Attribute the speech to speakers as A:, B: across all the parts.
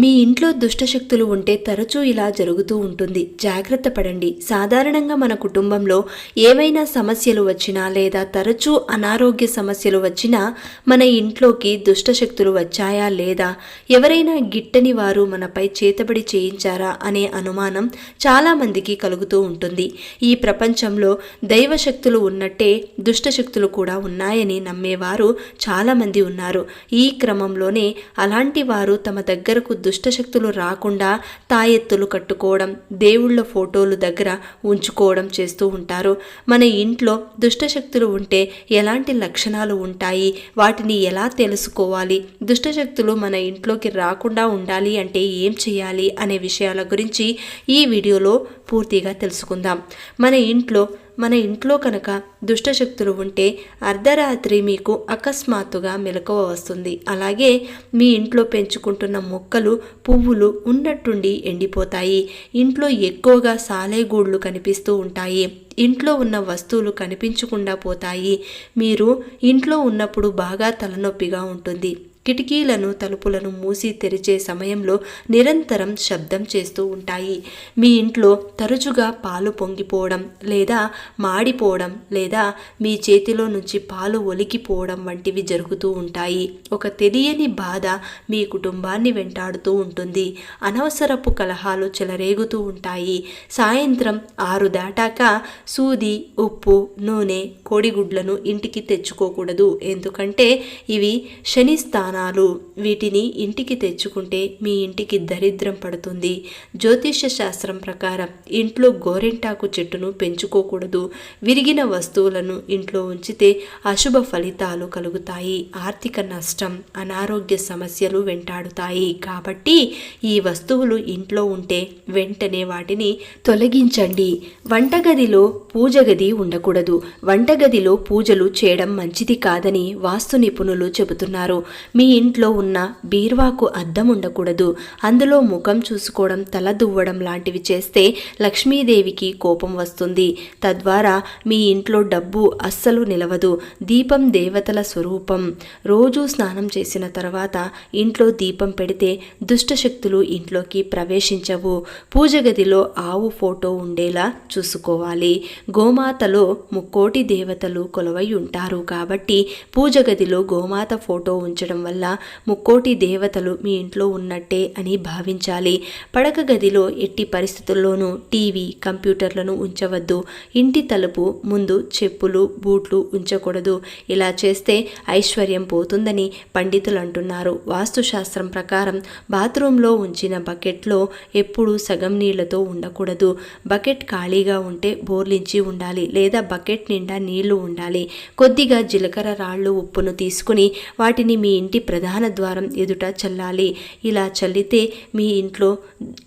A: మీ ఇంట్లో దుష్టశక్తులు ఉంటే తరచూ ఇలా జరుగుతూ ఉంటుంది. జాగ్రత్త పడండి. సాధారణంగా మన కుటుంబంలో ఏవైనా సమస్యలు వచ్చినా లేదా తరచూ అనారోగ్య సమస్యలు వచ్చినా మన ఇంట్లోకి దుష్టశక్తులు వచ్చాయా లేదా ఎవరైనా గిట్టని వారు మనపై చేతబడి చేయించారా అనే అనుమానం చాలామందికి కలుగుతూ ఉంటుంది. ఈ ప్రపంచంలో దైవశక్తులు ఉన్నట్టే దుష్టశక్తులు కూడా ఉన్నాయని నమ్మేవారు చాలామంది ఉన్నారు. ఈ క్రమంలోనే అలాంటి వారు తమ దగ్గరకు దుష్టశక్తులు రాకుండా తాయెత్తులు కట్టుకోవడం దేవుళ్ళ ఫోటోలు దగ్గర ఉంచుకోవడం చేస్తూ ఉంటారు. మన ఇంట్లో దుష్టశక్తులు ఉంటే ఎలాంటి లక్షణాలు ఉంటాయి? వాటిని ఎలా తెలుసుకోవాలి? దుష్టశక్తులు మన ఇంట్లోకి రాకుండా ఉండాలి అంటే ఏం చేయాలి? అనే విషయాల గురించి ఈ వీడియోలో పూర్తిగా తెలుసుకుందాం. మన ఇంట్లో మన ఇంట్లో కనుక దుష్టశక్తులు ఉంటే అర్ధరాత్రి మీకు అకస్మాత్తుగా మెలకువ వస్తుంది. అలాగే మీ ఇంట్లో పెంచుకుంటున్న మొక్కలు పువ్వులు ఉన్నట్టుండి ఎండిపోతాయి. ఇంట్లో ఎక్కువగా సాలెగూళ్ళు కనిపిస్తూ ఉంటాయి. ఇంట్లో ఉన్న వస్తువులు కనిపించకుండా పోతాయి. మీరు ఇంట్లో ఉన్నప్పుడు బాగా తలనొప్పిగా ఉంటుంది. కిటికీలను తలుపులను మూసి తెరిచే సమయంలో నిరంతరం శబ్దం చేస్తూ ఉంటాయి. మీ ఇంట్లో తరచుగా పాలు పొంగిపోవడం లేదా మాడిపోవడం లేదా మీ చేతిలో నుంచి పాలు ఒలికిపోవడం వంటివి జరుగుతూ ఉంటాయి. ఒక తెలియని బాధ మీ కుటుంబాన్ని వెంటాడుతూ ఉంటుంది. అనవసరపు కలహాలు చెలరేగుతూ ఉంటాయి. సాయంత్రం ఆరు దాటాక సూది ఉప్పు నూనె కోడిగుడ్లను ఇంటికి తెచ్చుకోకూడదు. ఎందుకంటే ఇవి శని స్థానాలు వీటిని ఇంటికి తెచ్చుకుంటే మీ ఇంటికి దరిద్రం పడుతుంది. జ్యోతిష్య శాస్త్రం ప్రకారం ఇంట్లో గోరింటాకు చెట్టును పెంచుకోకూడదు. విరిగిన వస్తువులను ఇంట్లో ఉంచితే అశుభ ఫలితాలు కలుగుతాయి. ఆర్థిక నష్టం అనారోగ్య సమస్యలు వెంటాడుతాయి. కాబట్టి ఈ వస్తువులు ఇంట్లో ఉంటే వెంటనే వాటిని తొలగించండి. వంటగదిలో పూజ గది ఉండకూడదు. వంటగదిలో పూజలు చేయడం మంచిది కాదని వాస్తు నిపుణులు చెబుతున్నారు. మీ ఇంట్లో ఉన్న బీర్వాకు అద్దం ఉండకూడదు. అందులో ముఖం చూసుకోవడం తల దువ్వడం లాంటివి చేస్తే లక్ష్మీదేవికి కోపం వస్తుంది. తద్వారా మీ ఇంట్లో డబ్బు అస్సలు నిలవదు. దీపం దేవతల స్వరూపం. రోజు స్నానం చేసిన తర్వాత ఇంట్లో దీపం పెడితే దుష్టశక్తులు ఇంట్లోకి ప్రవేశించవు. పూజ గదిలో ఆవు ఫోటో ఉండేలా చూసుకోవాలి. గోమాతలో ముక్కోటి దేవతలు కొలువై ఉంటారు కాబట్టి పూజ గదిలో గోమాత ఫోటో ఉంచడం వల్ల ముక్కోటి దేవతలు మీ ఇంట్లో ఉన్నట్టే అని భావించాలి. పడక గదిలో ఎట్టి పరిస్థితుల్లోనూ టీవీ కంప్యూటర్లను ఉంచవద్దు. ఇంటి తలుపు ముందు చెప్పులు బూట్లు ఉంచకూడదు. ఇలా చేస్తే ఐశ్వర్యం పోతుందని పండితులు అంటున్నారు వాస్తుశాస్త్రం ప్రకారం బాత్రూంలో ఉంచిన బకెట్లో ఎప్పుడూ సగం నీళ్ళతో ఉండకూడదు. బకెట్ ఖాళీగా ఉంటే బోర్లించి ఉండాలి లేదా బకెట్ నిండా నీళ్ళు ఉండాలి. కొద్దిగా జీలకర్ర రాళ్ళు ఉప్పును తీసుకుని వాటిని మీ ఇంటి ప్రధాన ద్వారం ఎదుట చల్లాలి. ఇలా చల్లితే మీ ఇంట్లో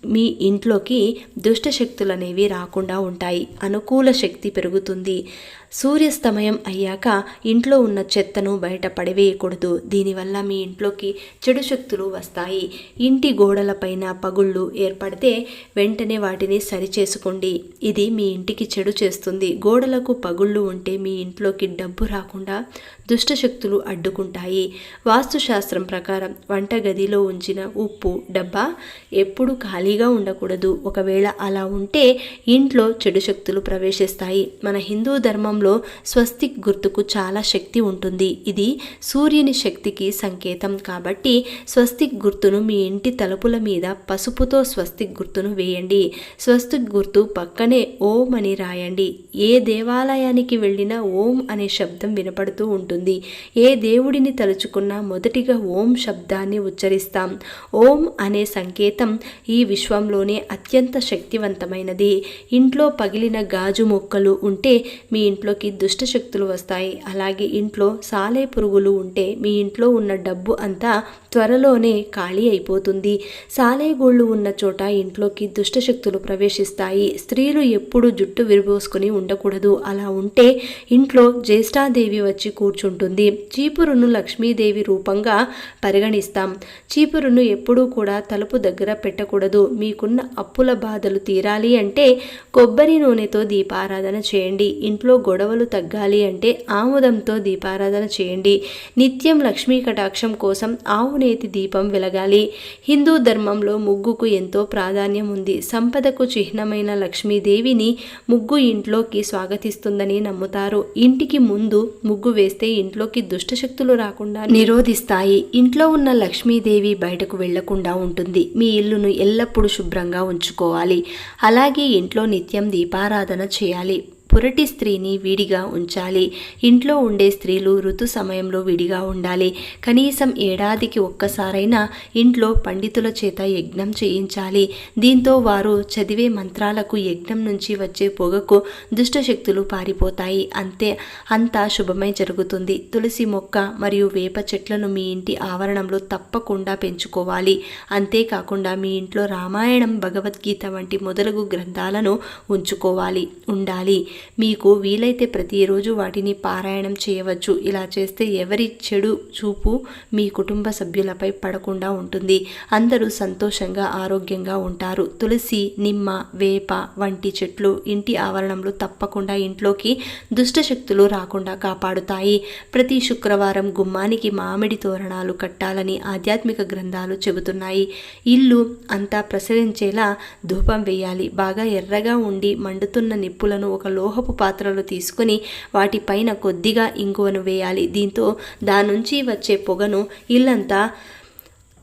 A: మీ ఇంట్లోకి దుష్టశక్తులు అనేవి రాకుండా ఉంటాయి. అనుకూల శక్తి పెరుగుతుంది. సూర్యాస్తమయం అయ్యాక ఇంట్లో ఉన్న చెత్తను బయట పడివేయకూడదు దీనివల్ల మీ ఇంట్లోకి చెడు శక్తులు వస్తాయి. ఇంటి గోడలపైన పగుళ్ళు ఏర్పడితే వెంటనే వాటిని సరిచేసుకోండి. ఇది మీ ఇంటికి చెడు చేస్తుంది. గోడలకు పగుళ్ళు ఉంటే మీ ఇంట్లోకి డబ్బు రాకుండా దుష్టశక్తులు అడ్డుకుంటాయి. వాస్తుశాస్త్రం ప్రకారం వంటగదిలో ఉంచిన ఉప్పు డబ్బా ఎప్పుడు ఖాళీగా ఉండకూడదు. ఒకవేళ అలా ఉంటే ఇంట్లో చెడు శక్తులు ప్రవేశిస్తాయి. మన హిందూ ధర్మంలో స్వస్తిక్ గుర్తుకు చాలా శక్తి ఉంటుంది. ఇది సూర్యుని శక్తికి సంకేతం కాబట్టి స్వస్తిక్ గుర్తును మీ ఇంటి తలుపుల మీద పసుపుతో స్వస్తిక్ గుర్తును వేయండి. స్వస్తిక్ గుర్తు పక్కనే ఓం అని రాయండి. ఏ దేవాలయానికి వెళ్ళినా ఓం అనే శబ్దం వినపడుతూ ఉంటుంది. ఏ దేవుడిని తలుచుకున్నా మొదటిగా ఓం శబ్దాన్ని ఉచ్చరిస్తాం. ఓం అనే సంకేతం ఈ విశ్వంలోనే అత్యంత శక్తివంతమైనది. ఇంట్లో పగిలిన గాజు మొక్కలు ఉంటే మీ ఇంట్లో ఇంట్లోకి దుష్టశక్తులు వస్తాయి. అలాగే ఇంట్లో సాలే పురుగులు ఉంటే మీ ఇంట్లో ఉన్న డబ్బు అంతా త్వరలోనే ఖాళీ అయిపోతుంది. సాలేగోళ్ళు ఉన్న చోట ఇంట్లోకి దుష్టశక్తులు ప్రవేశిస్తాయి. స్త్రీలు ఎప్పుడు జుట్టు విరబోసుకుని ఉండకూడదు. అలా ఉంటే ఇంట్లో జ్యేష్ఠాదేవి వచ్చి కూర్చుంటుంది. చీపురును లక్ష్మీదేవి రూపంగా పరిగణిస్తాం. చీపురును ఎప్పుడూ కూడా తలుపు దగ్గర పెట్టకూడదు. మీకున్న అప్పుల బాధలు తీరాలి అంటే కొబ్బరి నూనెతో దీపారాధన చేయండి. ఇంట్లో గొడవలు తగ్గాలి అంటే ఆముదంతో దీపారాధన చేయండి. నిత్యం లక్ష్మీ కటాక్షం కోసం ఆవుని నేతి దీపం వెలగాలి. హిందూ ధర్మంలో ముగ్గుకు ఎంతో ప్రాధాన్యం ఉంది. సంపదకు చిహ్నమైన లక్ష్మీదేవిని ముగ్గు ఇంట్లోకి స్వాగతిస్తుందని నమ్ముతారు. ఇంటికి ముందు ముగ్గు వేస్తే ఇంట్లోకి దుష్టశక్తులు రాకుండా నిరోధిస్తాయి. ఇంట్లో ఉన్న లక్ష్మీదేవి బయటకు వెళ్ళకుండా ఉంటుంది. మీ ఇల్లును ఎల్లప్పుడూ శుభ్రంగా ఉంచుకోవాలి. అలాగే ఇంట్లో నిత్యం దీపారాధన చేయాలి. పురటి స్త్రీని విడిగా ఉంచాలి. ఇంట్లో ఉండే స్త్రీలు ఋతు సమయంలో విడిగా ఉండాలి. కనీసం ఏడాదికి ఒక్కసారైనా ఇంట్లో పండితుల చేత యజ్ఞం చేయించాలి. దీంతో వారు చదివే మంత్రాలకు యజ్ఞం నుంచి వచ్చే పొగకు దుష్టశక్తులు పారిపోతాయి. అంతే అంతా శుభమై జరుగుతుంది. తులసి మొక్క మరియు వేప చెట్లను మీ ఇంటి ఆవరణంలో తప్పకుండా పెంచుకోవాలి. అంతేకాకుండా మీ ఇంట్లో రామాయణం భగవద్గీత వంటి మొదలగు గ్రంథాలను ఉంచుకోవాలి ఉండాలి. మీకు వీలైతే ప్రతిరోజు వాటిని పారాయణం చేయవచ్చు. ఇలా చేస్తే ఎవరి చెడు చూపు మీ కుటుంబ సభ్యులపై పడకుండా ఉంటుంది. అందరూ సంతోషంగా ఆరోగ్యంగా ఉంటారు. తులసి నిమ్మ వేప వంటి చెట్లు ఇంటి ఆవరణంలో తప్పకుండా ఇంట్లోకి దుష్టశక్తులు రాకుండా కాపాడుతాయి. ప్రతి శుక్రవారం గుమ్మానికి మామిడి తోరణాలు కట్టాలని ఆధ్యాత్మిక గ్రంథాలు చెబుతున్నాయి. ఇల్లు అంతా ప్రసరించేలా ధూపం వేయాలి. బాగా ఎర్రగా ఉండి మండుతున్న నిప్పులను ఒక లోహపు పాత్రలో తీసుకుని వాటిపైన కొద్దిగా ఇంగువను వేయాలి. దీంతో దాని నుంచి వచ్చే పొగను ఇల్లంతా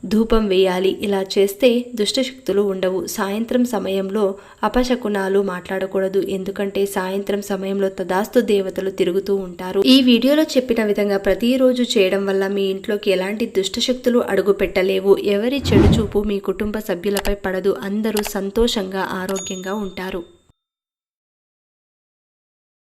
A: ధూపం వేయాలి. ఇలా చేస్తే దుష్టశక్తులు ఉండవు. సాయంత్రం సమయంలో అపశకునాలు మాట్లాడకూడదు. ఎందుకంటే సాయంత్రం సమయంలో తదాస్తు దేవతలు తిరుగుతూ ఉంటారు. ఈ వీడియోలో చెప్పిన విధంగా ప్రతిరోజు చేయడం వల్ల మీ ఇంట్లోకి ఎలాంటి దుష్టశక్తులు అడుగు పెట్టలేవు. ఎవరి చెడు చూపు మీ కుటుంబ సభ్యులపై పడదు. అందరూ సంతోషంగా ఆరోగ్యంగా ఉంటారు.